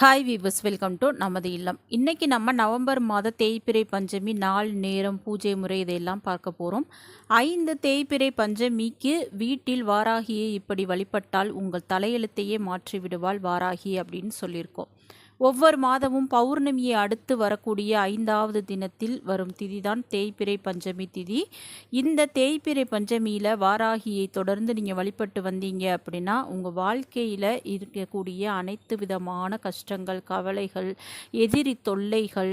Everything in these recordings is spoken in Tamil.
ஹாய் வீவர்ஸ் வெல்கம் டு நமது இல்லம் இன்றைக்கி நம்ம நவம்பர் மாத தேய்பிறை பஞ்சமி நாள் நேரம் பூஜை முறை இதையெல்லாம் பார்க்க போகிறோம் ஐந்து தேய்பிறை பஞ்சமிக்கு வீட்டில் வாராகியை இப்படி வழிபட்டால் உங்கள் தலையெழுத்தையே மாற்றி விடுவாள் வாராகி அப்படின்னு சொல்லியிருக்கோம். ஒவ்வொரு மாதமும் பௌர்ணமியை அடுத்து வரக்கூடிய ஐந்தாவது தினத்தில் வரும் திதிதான் தேய்பிறை பஞ்சமி திதி. இந்த தேய்பிறை பஞ்சமியில் வாராகியை தொடர்ந்து நீங்கள் வழிபட்டு வந்தீங்க அப்படின்னா உங்கள் வாழ்க்கையில் இருக்கக்கூடிய அனைத்து விதமான கஷ்டங்கள் கவலைகள் எதிரி தொல்லைகள்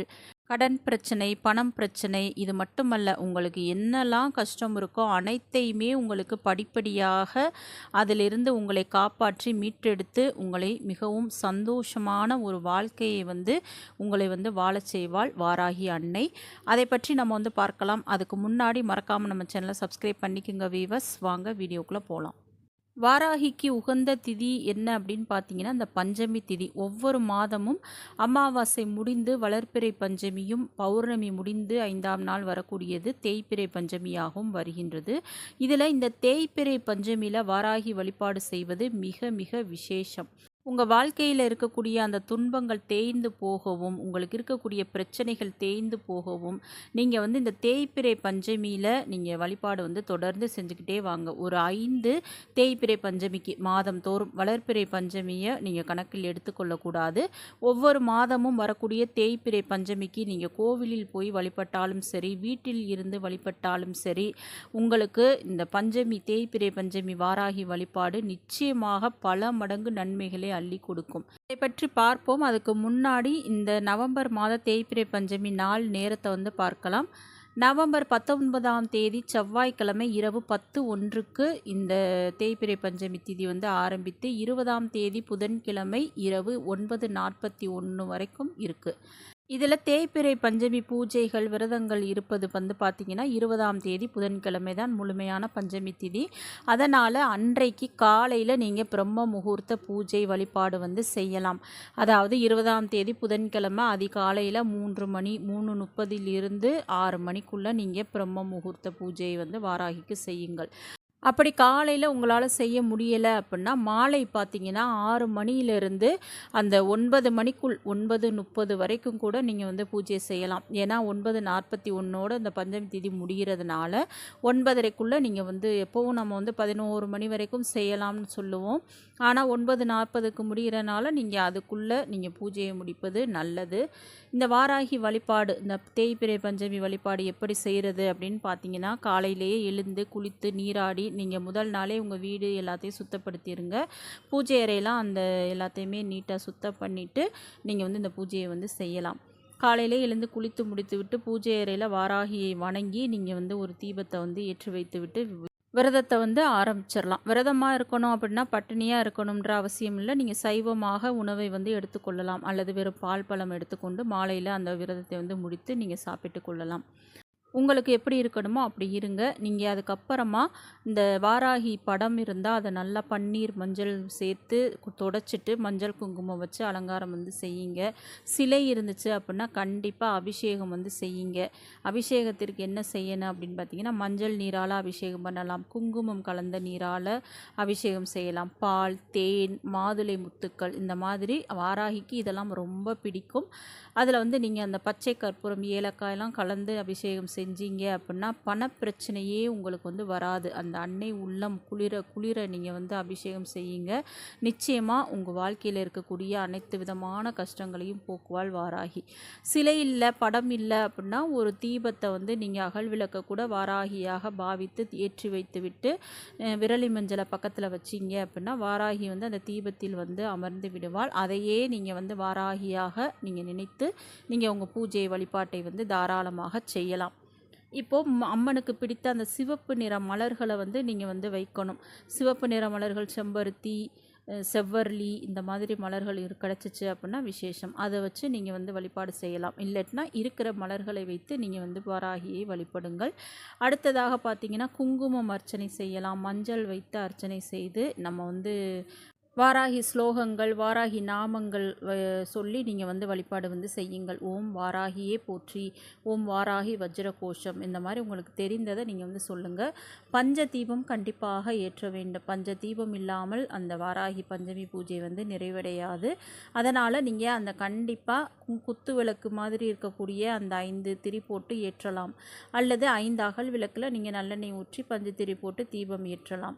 கடன் பிரச்சனை பணம் பிரச்சனை இது மட்டுமல்ல உங்களுக்கு என்னெல்லாம் கஷ்டம் இருக்கோ அனைத்தையுமே உங்களுக்கு படிப்படியாக அதிலிருந்து உங்களை காப்பாற்றி மீட்டெடுத்து உங்களை மிகவும் சந்தோஷமான ஒரு வாழ்க்கையை வந்து உங்களை வந்து வாழச் செய்வாள் வாராகி அன்னை. அதை பற்றி நம்ம வந்து பார்க்கலாம். அதுக்கு முன்னாடி மறக்காமல் நம்ம சேனலை சப்ஸ்கிரைப் பண்ணிக்கோங்க வீவர்ஸ் வாங்க வீடியோக்குள்ளே போகலாம் வாராகிக்கு உகந்த திதி என்ன அப்படின்னு பார்த்தீங்கன்னா இந்த பஞ்சமி திதி. ஒவ்வொரு மாதமும் அமாவாசை முடிந்து வளர்ப்பிறை பஞ்சமியும் பௌர்ணமி முடிந்து ஐந்தாம் நாள் வரக்கூடியது தேய்பிறை பஞ்சமியாகவும் வருகின்றது. இதில் இந்த தேய்பிறை பஞ்சமியில் வாராகி வழிபாடு செய்வது மிக மிக விசேஷம். உங்கள் வாழ்க்கையில் இருக்கக்கூடிய அந்த துன்பங்கள் தேய்ந்து போகவும் உங்களுக்கு இருக்கக்கூடிய பிரச்சனைகள் தேய்ந்து போகவும் நீங்கள் வந்து இந்த தேய்பிறை பஞ்சமியில் நீங்கள் வழிபாடு வந்து தொடர்ந்து செஞ்சுக்கிட்டே வாங்க. ஒரு ஐந்து தேய்பிறை பஞ்சமிக்கு மாதம் தோறும் வளர்ப்பிறை பஞ்சமியை நீங்கள் கணக்கில் எடுத்துக்கொள்ளக்கூடாது. ஒவ்வொரு மாதமும் வரக்கூடிய தேய்பிறை பஞ்சமிக்கு நீங்கள் கோவிலில் போய் வழிபட்டாலும் சரி வீட்டில் இருந்து வழிபட்டாலும் சரி உங்களுக்கு இந்த பஞ்சமி தேய்பிறை பஞ்சமி வாராகி வழிபாடு நிச்சயமாக பல மடங்கு நன்மைகளை அள்ளி கொடுக்கும். இதை பற்றி பார்ப்போம். அதுக்கு முன்னாடி இந்த நவம்பர் மாத தேய்பிரை பஞ்சமி நாள் நேரத்தை வந்து பார்க்கலாம். நவம்பர் பத்தொன்பதாம் தேதி செவ்வாய்க்கிழமை இரவு பத்து ஒன்றுக்கு இந்த தேய்பிரை பஞ்சமி திதி வந்து ஆரம்பித்து இருபதாம் தேதி புதன்கிழமை இரவு ஒன்பது நாற்பத்தி ஒன்று வரைக்கும் இருக்குது இதில் தேய்பிறை பஞ்சமி பூஜைகள் விரதங்கள் இருப்பது வந்து பார்த்திங்கன்னா இருபதாம் தேதி புதன்கிழமை தான் முழுமையான பஞ்சமி திதி. அதனால் அன்றைக்கு காலையில் நீங்கள் பிரம்ம முகூர்த்த பூஜை வழிபாடு வந்து செய்யலாம். அதாவது இருபதாம் தேதி புதன்கிழமை அதிகாலையில் மூன்று மணி மூணு முப்பதிலிருந்து ஆறு மணிக்குள்ளே நீங்கள் பிரம்ம முகூர்த்த பூஜையை வந்து வாராகிக்கு செய்யுங்கள். அப்படி காலையில் உங்களால் செய்ய முடியலை அப்படின்னா மாலை பார்த்தீங்கன்னா ஆறு மணியிலிருந்து அந்த ஒன்பது மணிக்குள் ஒன்பது முப்பது வரைக்கும் கூட நீங்கள் வந்து பூஜை செய்யலாம். ஏன்னா ஒன்பது நாற்பத்தி ஒன்றோடு அந்த பஞ்சமி திதி முடிகிறதுனால ஒன்பதரைக்குள்ளே நீங்கள் வந்து எப்போவும் நம்ம வந்து பதினோரு மணி வரைக்கும் செய்யலாம்னு சொல்லுவோம். ஆனால் ஒன்பது நாற்பதுக்கு முடிகிறனால நீங்கள் அதுக்குள்ளே நீங்கள் பூஜையை முடிப்பது நல்லது. இந்த வாராகி வழிபாடு இந்த தேய்பிரை பஞ்சமி வழிபாடு எப்படி செய்கிறது அப்படின்னு பார்த்தீங்கன்னா காலையிலேயே எழுந்து குளித்து நீராடி நீங்கள் முதல் நாளே உங்கள் வீடு எல்லாத்தையும் சுத்தப்படுத்திடுங்க பூஜை அறையெல்லாம் அந்த எல்லாத்தையுமே நீட்டாக சுத்தம் பண்ணிவிட்டு நீங்கள் வந்து இந்த பூஜையை வந்து செய்யலாம். காலையில் எழுந்து குளித்து முடித்து விட்டு பூஜை அறையில் வாராகியை வணங்கி நீங்கள் வந்து ஒரு தீபத்தை வந்து ஏற்றி வைத்து விரதத்தை வந்து ஆரம்பிச்சிடலாம் விரதமாக இருக்கணும் அப்படின்னா பட்டினியாக இருக்கணுன்ற அவசியம் இல்லை. நீங்கள் சைவமாக உணவை வந்து எடுத்துக்கொள்ளலாம். அல்லது வெறும் பால் பழம் எடுத்துக்கொண்டு மாலையில் அந்த விரதத்தை வந்து முடித்து நீங்கள் சாப்பிட்டு கொள்ளலாம். உங்களுக்கு எப்படி இருக்கணுமோ அப்படி இருங்க. நீங்கள் அதுக்கப்புறமா இந்த வாராகி படம் இருந்தால் அதை நல்லா பன்னீர் மஞ்சள் சேர்த்து தொடச்சிட்டு மஞ்சள் குங்குமம் வச்சு அலங்காரம் வந்து செய்யுங்க. சிலை இருந்துச்சு அப்படின்னா கண்டிப்பாக அபிஷேகம் வந்து செய்யுங்க. அபிஷேகத்திற்கு என்ன செய்யணும் அப்படின்னு பார்த்தீங்கன்னா மஞ்சள் நீரால் அபிஷேகம் பண்ணலாம். குங்குமம் கலந்த நீரால் அபிஷேகம் செய்யலாம். பால் தேன் மாதுளை முத்துக்கள் இந்த மாதிரி வாராகிக்கு இதெல்லாம் ரொம்ப பிடிக்கும். அதில் வந்து நீங்கள் அந்த பச்சை கற்பூரம் ஏலக்காயெல்லாம் கலந்து அபிஷேகம் செஞ்சீங்க அப்படின்னா பணப்பிரச்சனையே உங்களுக்கு வந்து வராது. அந்த அன்னை உள்ளம் குளிர குளிர நீங்கள் வந்து அபிஷேகம் செய்யுங்க. நிச்சயமாக உங்கள் வாழ்க்கையில் இருக்கக்கூடிய அனைத்து விதமான கஷ்டங்களையும் போக்குவாள் வாராகி. சிலை இல்லை படம் இல்லை அப்படின்னா ஒரு தீபத்தை வந்து நீங்கள் அகல் விளக்க கூட வாராகியாக பாவித்து ஏற்றி வைத்து விட்டு விரலி மஞ்சளை பக்கத்தில் வச்சிங்க அப்படின்னா வாராகி வந்து அந்த தீபத்தில் வந்து அமர்ந்து விடுவாள். அதையே நீங்கள் வந்து வாராகியாக நீங்கள் நினைத்து நீங்கள் உங்கள் பூஜை வழிபாட்டை வந்து தாராளமாக செய்யலாம். இப்போது அம்மனுக்கு பிடித்த அந்த சிவப்பு நிற மலர்களை வந்து நீங்கள் வந்து வைக்கணும். சிவப்பு நிற மலர்கள் செம்பருத்தி செவ்வர்லி இந்த மாதிரி மலர்கள் இரு கிடச்சிச்சு அப்படின்னா விசேஷம். அதை வச்சு நீங்கள் வந்து வழிபாடு செய்யலாம். இல்லட்டினா இருக்கிற மலர்களை வைத்து நீங்கள் வந்து வாராகியை வழிபடுங்கள். அடுத்ததாக பார்த்தீங்கன்னா குங்குமம் அர்ச்சனை செய்யலாம். மஞ்சள் வைத்து அர்ச்சனை செய்து நம்ம வந்து வாராகி ஸ்லோகங்கள் வாராகி நாமங்கள் வ- சொல்லி நீங்கள் வந்து வழிபாடு வந்து செய்யுங்கள். ஓம் வாராகியே போற்றி ஓம் வாராகி வஜ்ர கோஷம் இந்த மாதிரி உங்களுக்கு தெரிந்ததை நீங்கள் வந்து சொல்லுங்கள் பஞ்ச தீபம் கண்டிப்பாக ஏற்ற வேண்டும். பஞ்ச தீபம் இல்லாமல் அந்த வாராகி பஞ்சமி பூஜை வந்து நிறைவடையாது. அதனால் நீங்கள் அந்த கண்டிப்பாக குத்து விளக்கு மாதிரி இருக்கக்கூடிய அந்த ஐந்து திரி போட்டு ஏற்றலாம். அல்லது ஐந்து அகல் விளக்கில் நீங்கள் நல்லெண்ணெய் ஊற்றி பஞ்சு திரி போட்டு தீபம் ஏற்றலாம்.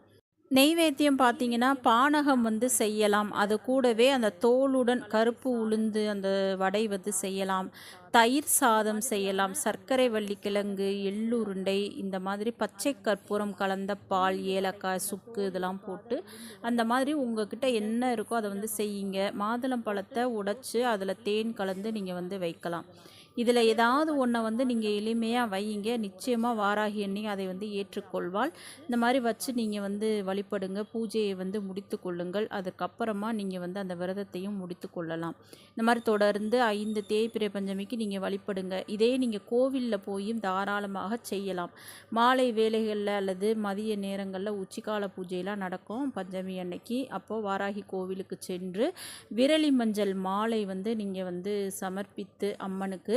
நெய்வேத்தியம் பார்த்தீங்கன்னா பானகம் வந்து செய்யலாம். அது கூடவே அந்த தோலுடன் கருப்பு உளுந்து அந்த வடை வந்து செய்யலாம். தயிர் சாதம் செய்யலாம். சர்க்கரை வள்ளிக்கிழங்கு எள்ளுருண்டை இந்த மாதிரி பச்சை கற்பூரம் கலந்த பால் ஏலக்காய் சுக்கு இதெல்லாம் போட்டு அந்த மாதிரி உங்ககிட்ட என்ன இருக்கோ அதை வந்து செய்யுங்க. மாதுளம் பழத்தை அதில் தேன் கலந்து நீங்கள் வந்து வைக்கலாம். இதில் ஏதாவது ஒன்றை வந்து நீங்கள் எளிமையாக வையுங்க நிச்சயமாக வாராகி எண்ணி அதை வந்து ஏற்றுக்கொள்வாள். இந்த மாதிரி வச்சு நீங்கள் வந்து வழிபடுங்க பூஜையை வந்து முடித்து கொள்ளுங்கள். அதுக்கப்புறமா நீங்கள் வந்து அந்த விரதத்தையும் முடித்து கொள்ளலாம். இந்த மாதிரி தொடர்ந்து ஐந்து தேய்பிறை பஞ்சமிக்கு நீங்கள் வழிபடுங்க. இதே நீங்கள் கோவிலில் போயும் தாராளமாக செய்யலாம். மாலை வேலைகளில் அல்லது மதிய நேரங்களில் உச்சிக்கால பூஜையெல்லாம் நடக்கும் பஞ்சமி அன்னைக்கு. அப்போது வாராகி கோவிலுக்கு சென்று விரலி மஞ்சள் மாலை வந்து நீங்கள் வந்து சமர்ப்பித்து அம்மனுக்கு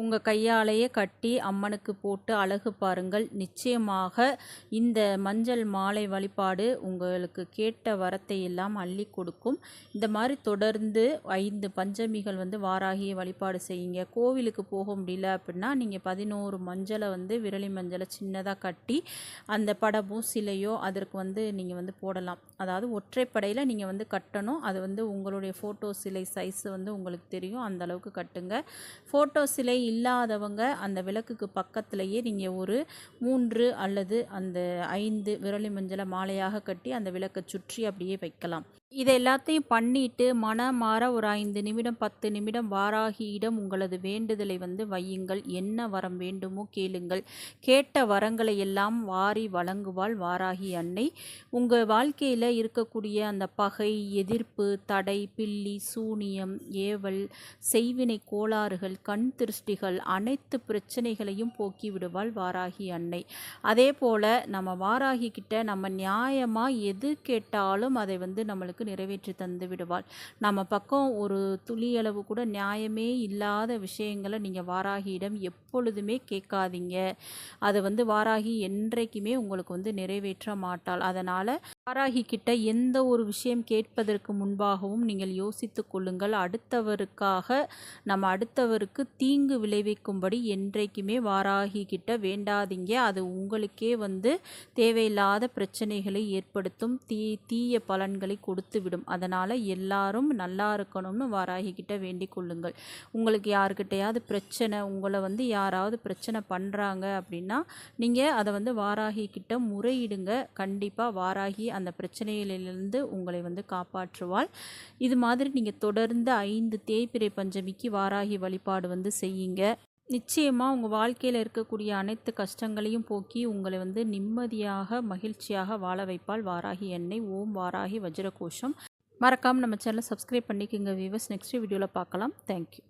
உங்கள் கையாலேயே கட்டி அம்மனுக்கு போட்டு அழகு பாருங்கள். நிச்சயமாக இந்த மஞ்சள் மாலை வழிபாடு உங்களுக்கு கேட்ட வரத்தை எல்லாம் அள்ளி கொடுக்கும். இந்த மாதிரி தொடர்ந்து ஐந்து பஞ்சமிகள் வந்து வாராகிய வழிபாடு செய்யுங்க. கோவிலுக்கு போக முடியல அப்படின்னா நீங்கள் பதினோரு மஞ்சளை வந்து விரலி மஞ்சளை சின்னதாக கட்டி அந்த படமும் சிலையோ அதற்கு வந்து நீங்கள் வந்து போடலாம். அதாவது ஒற்றைப்படையில் நீங்கள் வந்து கட்டணும். அது வந்து உங்களுடைய ஃபோட்டோ சிலை சைஸ் வந்து உங்களுக்கு தெரியும். அந்த அளவுக்கு கட்டுங்க. ஃபோட்டோ சிலை இல்லாதவங்க அந்த விளக்குக்கு பக்கத்துலேயே நீங்கள் ஒரு மூன்று அல்லது அந்த ஐந்து விரலி மஞ்சளை மாலையாக கட்டி அந்த விளக்கை சுற்றி அப்படியே வைக்கலாம். இதை எல்லாத்தையும் பண்ணிட்டு மனமாற ஒரு ஐந்து நிமிடம் பத்து நிமிடம் வாராகியிடம் உங்களது வேண்டுதலை வந்து வையுங்கள். என்ன வரம் வேண்டுமோ கேளுங்கள். கேட்ட வரங்களை எல்லாம் வாரி வழங்குவாள் வாராகி அன்னை. உங்கள் வாழ்க்கையில் இருக்கக்கூடிய அந்த பகை எதிர்ப்பு தடை பில்லி சூனியம் ஏவல் செய்வினை கோளாறுகள் கண் திருஷ்டிகள் அனைத்து பிரச்சனைகளையும் போக்கி விடுவாள் வாராகி அன்னை. அதே போல் நம்ம வாராகி கிட்ட நம்ம நியாயமாக எது கேட்டாலும் அதை வந்து நம்மளுக்கு நிறைவேற்றி தந்து விடுவாள். நம்ம பக்கம் ஒரு துளியளவு கூட நியாயமே இல்லாத விஷயங்களை நீங்கள் வாராகியிடம் எப்பொழுதுமே கேட்காதீங்க. அது வந்து வாராகி என்றைக்குமே உங்களுக்கு வந்து நிறைவேற்ற மாட்டாள். அதனால் வாராகி கிட்ட எந்த ஒரு விஷயம் கேட்பதற்கு முன்பாகவும் நீங்கள் யோசித்து கொள்ளுங்கள். அடுத்தவருக்காக நம்ம அடுத்தவருக்கு தீங்கு விளைவிக்கும்படி என்றைக்குமே வாராகி கிட்ட வேண்டாதீங்க. அது உங்களுக்கே வந்து தேவையில்லாத பிரச்சனைகளை ஏற்படுத்தும் தீ தீய பலன்களை கொடுத்து விடும் அதனால் எல்லாரும் நல்லா இருக்கணும்னு வாராகி கிட்ட வேண்டிக் கொள்ளுங்கள். உங்களுக்கு யாருக்கிட்டையாவது பிரச்சனை உங்களை வந்து யாராவது பிரச்சனை பண்ணுறாங்க அப்படின்னா நீங்கள் அதை வந்து வாராகி கிட்ட முறையிடுங்க. கண்டிப்பாக வாராகி அந்த பிரச்சனைகளிலிருந்து உங்களை வந்து காப்பாற்றுவாள். இது மாதிரி நீங்கள் தொடர்ந்து ஐந்து தேய்பிரை பஞ்சமிக்கு வாராகி வழிபாடு வந்து செய்யுங்க. நிச்சயமாக உங்கள் வாழ்க்கையில் இருக்கக்கூடிய அனைத்து கஷ்டங்களையும் போக்கி உங்களை வந்து நிம்மதியாக மகிழ்ச்சியாக வாழ வைப்பால் வாராகி எண்ணெய். ஓம் வாராகி வஜ்ரகோஷம். மறக்காமல் நம்ம சேனலை சப்ஸ்கிரைப் பண்ணிக்கோங்க வீவர்ஸ் நெக்ஸ்ட் வீடியோவில் பார்க்கலாம். தேங்க்யூ